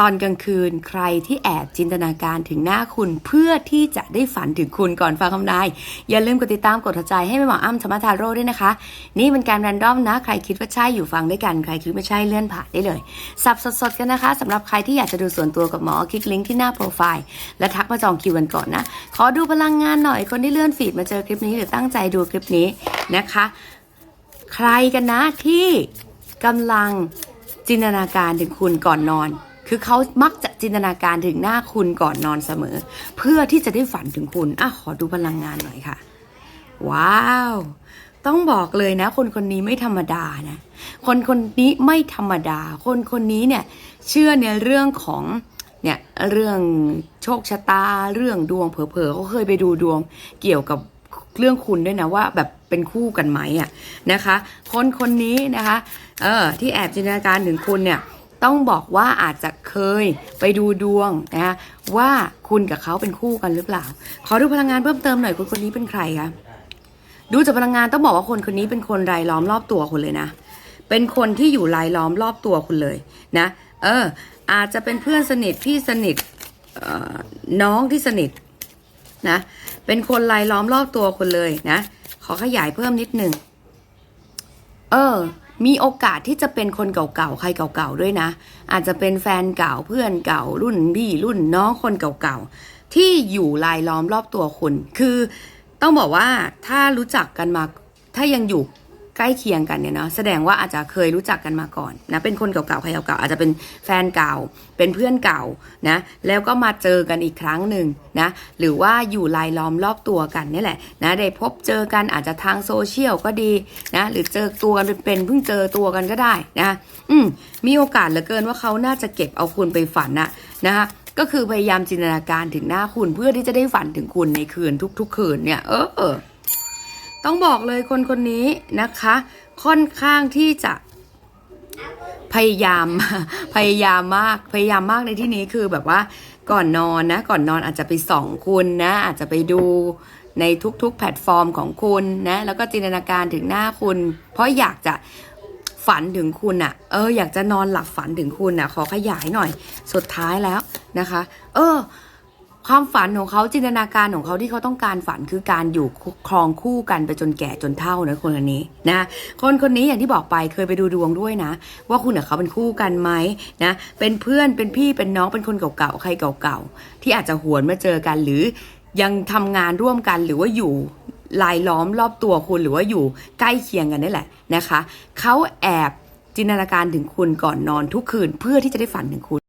ตอนกลางคืนใครที่แอบจินตนาการถึงหน้าคุณเพื่อที่จะได้ฝันถึงคุณก่อนฟังคำนาย อย่าลืมกดติดตามกดหัวใจให้แม่หมออ้ำธรรมทาโร่ด้วยนะคะ นี่เป็นการแรนดอมนะ ใครคิดว่าใช่อยู่ฟังด้วยกันใครคิดว่าใช่เลื่อนผ่านได้เลยสับสดๆกันนะคะสำหรับใครที่อยากจะดูส่วนตัวกับหมอคลิกลิงก์ที่หน้าโปรไฟล์และทักมาจองคิวกันก่อนนะ ขอดูพลังงานหน่อยคนที่เลื่อนฟีดมาเจอคลิปนี้หรือตั้งใจดูคลิปนี้นะคะ ใครกันนะที่กำลังจินตนาการถึงคุณก่อนนอน คือเขามักจะจินตนาการถึงหน้าคุณก่อนนอนเสมอ เพื่อที่จะได้ฝันถึงคุณอะขอดูพลังงานหน่อยค่ะ ว้าว ต้องบอกเลยนะ คนคนนี้ไม่ธรรมดานะ คนคนนี้ไม่ธรรมดา คนคนนี้เนี่ยเชื่อในเรื่องของเนี่ยเรื่องโชคชะตาเรื่องดวงเผลอๆเขาเคยไปดูดวงเกี่ยวกับเรื่องคุณด้วยนะว่าแบบเป็นคู่กันไหมอะนะคะ คนคนนี้นะคะเออที่แอบจินตนาการถึงคุณเนี่ย ต้องบอกว่าอาจจะเคยไปดูดวงนะคะว่าคุณกับเขาเป็นคู่กันหรือเปล่า ขอดูพลังงานเพิ่มเติมหน่อยคนคนนี้เป็นใครคะดูจากพลังงานต้องบอกว่าคนคนนี้เป็นคนรายล้อมรอบตัวคุณเลยนะ เป็นคนที่อยู่รายล้อมรอบตัวคุณเลยนะ เออ อาจจะเป็นเพื่อนสนิทพี่สนิทเอ่อน้องที่สนิทนะ เป็นคนรายล้อมรอบตัวคุณเลยนะ ขอขยายเพิ่มนิดหนึ่ง เออ มีโอกาสที่จะเป็นคนเก่าๆ ใครเก่าๆ ด้วยนะ อาจจะเป็นแฟนเก่าเพื่อนเก่า รุ่นพี่รุ่นน้องคนเก่าๆ ที่อยู่รายล้อมรอบตัวคุณ คือต้องบอกว่าถ้ารู้จักกันมา ถ้ายังอยู่ ใกล้เคียงกันเนี่ยเนาะแสดงว่าอาจจะเคยรู้จักกันมาก่อนนะเป็นคนเก่าๆใครเก่าๆอาจจะเป็นแฟนเก่า เป็นเพื่อนเก่านะแล้วก็มาเจอกันอีกครั้งหนึ่งนะหรือว่าอยู่รายล้อมรอบตัวกันนี่แหละนะได้พบเจอกันอาจจะทางโซเชียลก็ดีนะหรือเจอตัวกันเป็นเพิ่งเจอตัวกันก็ได้นะอืมมีโอกาสเหลือเกินว่าเขาน่าจะเก็บเอาคุณไปฝันนะนะคะก็คือพยายามจินตนาการถึงหน้าคุณเพื่อที่จะได้ฝันถึงคุณในคืนทุก ๆ คืนเนี่ยเออเออ ต้องบอกเลยคนคนนี้นะคะ ค่อนข้างที่จะพยายามพยายามมากพยายามมากในที่นี้คือแบบว่าก่อนนอนนะ ก่อนนอนอาจจะไปส่องคุณนะ อาจจะไปดูในทุกๆ แพลตฟอร์มของคุณนะ แล้วก็จินตนาการถึงหน้าคุณ เพราะอยากจะฝันถึงคุณอะ่ะเอออยากจะนอนหลับฝันถึงคุณอะขอขยายหน่อย สุดท้ายแล้วนะคะ เออ ความฝันของเขาจินตนาการของเขาที่เขาต้องการฝันคือการอยู่ครองคู่กันไปจนแก่จนเฒ่านะคนคนนี้นะคนคนนี้อย่างที่บอกไปเคยไปดูดวงด้วยนะ ว่าคุณกับเขาเป็นคู่กันไหมนะเป็นเพื่อนเป็นพี่เป็นน้องเป็นคนเก่าๆใครเก่าๆที่อาจจะหวนมาเจอกันหรือยังทำงานร่วมกันหรือว่าอยู่ลายล้อมรอบตัวคุณหรือว่าอยู่ใกล้เคียงกันนี่แหละนะคะเขาแอบจินตนาการถึงคุณก่อนนอนทุกคืนเพื่อที่จะได้ฝันถึงคุณ